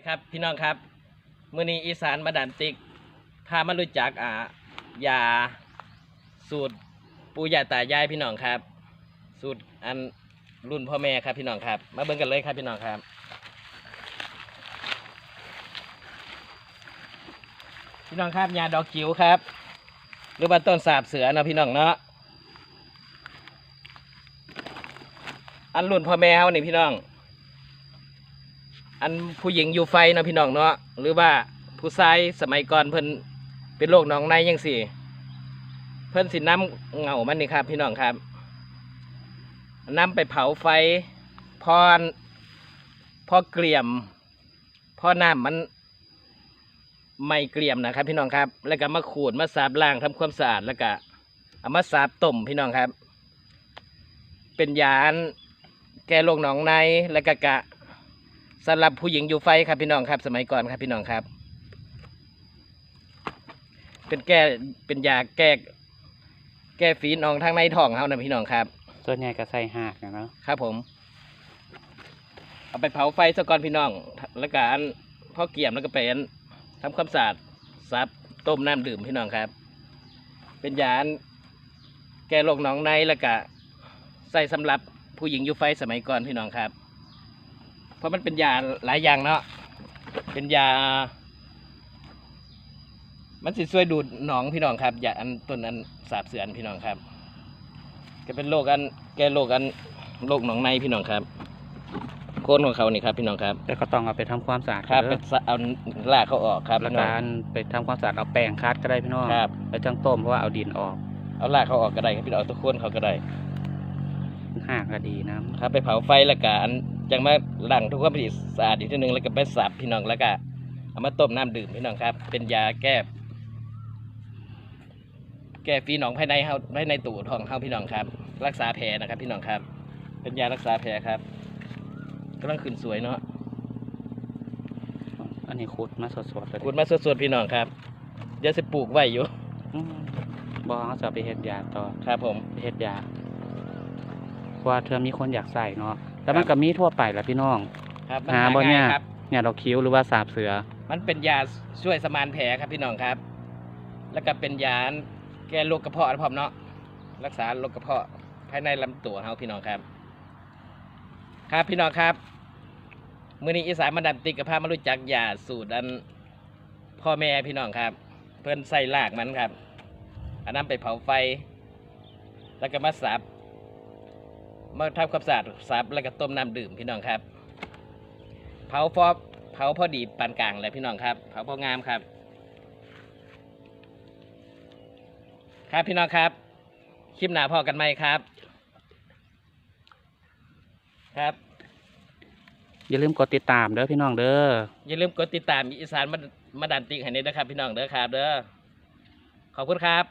ีครับพี่น้องครับมื้อนี้อีสานมาดันติกพามารู้จักอ่ายาสูตรปูย่าตายายพี่น้องครับ สูตรอันรุ่นพ่อแม่ครับพี่น้องครับ มาเบิ่งกันเลยครับพี่น้องครับ พี่น้องครับยาดอกจิ๋วครับ หรือว่าต้นสาบเสือเนาะพี่น้องเนาะอันรุ่นพ่อแม่เฮานี่พี่น้อง อันผู้หญิงอยู่ไฟเนาะพี่น้องเนาะหรือว่าผู้ชายสมัยก่อนเพิ่นเป็นโรคหนองในยังสี่ เพิ่นสิน้ำเงามันนี่ครับ พี่น้องครับน้ำไปเผาไฟพอพอเกลี่ยมพอน้ำมันไม่เกลี่ยมนะครับ พี่น้องครับ แล้วก็มาขูดมาสาบล้างทำความสะอาดแล้วก็เอามาสาบต้มพี่น้องครับ เป็นยานแก้โรคหนองในแล้วก็กะ สำหรับผู้หญิงอยู่ไฟครับพี่น้องครับ สมัยก่อนครับพี่น้องครับ เป็นแก้เป็นยาแก้แก้ฝีนองทางในท้องเขานะพี่น้องครับ ส่วนใหญ่ก็ใส่หากนะเนาะครับผม เอาไปเผาไฟซะก่อนพี่น้อง แล้วก็อันพอเกี่ยมแล้วก็ไปอันทำความสะอาดซับต้มน้ำดื่มพี่น้องครับ เป็นยาอันแก้โรคหนองในแล้วก็ใส่สำหรับผู้หญิงอยู่ไฟสมัยก่อนพี่น้องครับ เพราะมันเป็นยาหลายอย่างเนาะเป็นยา มันสิช่วยดูดหนองพี่น้องครับยาอันต้นอันสาบเสือนพี่น้องครับก็เป็นโรคอันแก้โรคอันโรคหนองในพี่น้องครับโคนของเขานี่ครับพี่น้องครับแต่ก็ต้องเอาไปทำความสะอาดครับเด้เป็อนสะเอาลากเขาออกครับแล้วพี่น้กาองรไปทำความสะอาดเอาแป้งคัดก็ได้พี่น้องครับ แล้วจังต้มเพราะว่าเอาดินออกเอาลากเขาออกก็ได้ครับพี่น้องเอาตะโคนเขาก็ได้หากก็ดีนะ ครับไปเผาไฟแล้วก็อัน จังมาล้างทุกความผิดสะอาดอีกทีหนึงแล้วก็ไปสับพี่น้องแล้วก็เอามาต้มน้ำดื่มพี่น้องครับ เป็นยาแก้แก้ฝีหนองภายในเฮาภายในตูดของเฮาพี่น้องครับ รักษาแผลนะครับ พี่น้องครับ เป็นยารักษาแผลครับกำลังขึ้นสวยเนาะอันนี้ขุดมาสดๆเลยขุดมาสดๆพี่น้องครับเดี๋ยวสิปลูกไว้อยู่อืมบอเขาจะเอาไปเฮ็ดยาต่อครับผมไปเฮ็ดยาเพราะว่าเธอมีคนอยากใส่เนาะ แล้วมันก็มีทั่วไปแหละพี่น้อง ครับมันหาหาบ่ง่ายยากครับ เนี่ยดอกคิ้วหรือว่าสาบเสือ มันเป็นยาช่วยสมานแผลครับพี่น้องครับ แล้วก็เป็นยาแก้โรคกระเพาะนะพ่อมเนาะ รักษาโรคกระเพาะภายในลำตัวเฮาพี่น้องครับ ครับพี่น้องครับ มื้อนี้อีสานมาดันติกกับพามารู้จักยาสูตรอันพ่อแม่พี่น้องครับ เพิ่นใส่รากมันครับอันนั้นไปเผาไฟ แล้วก็มาสับ มาทำความสะอาดสับแล้วก็ต้มน้ำดื่มพี่น้องครับเผาพอเผาพอดีปานกลางเลยพี่น้องครับเผาพองามครับ ครับพี่น้องครับ คลิปหน้าพอกันไหมครับ ครับ อย่าลืมกดติดตามเด้อพี่น้องเด้ออย่าลืมกดติดตามอีสานมามาดันติกให้ด้วยนะครับ พี่น้องเด้อครับ เด้อขอบคุณครับ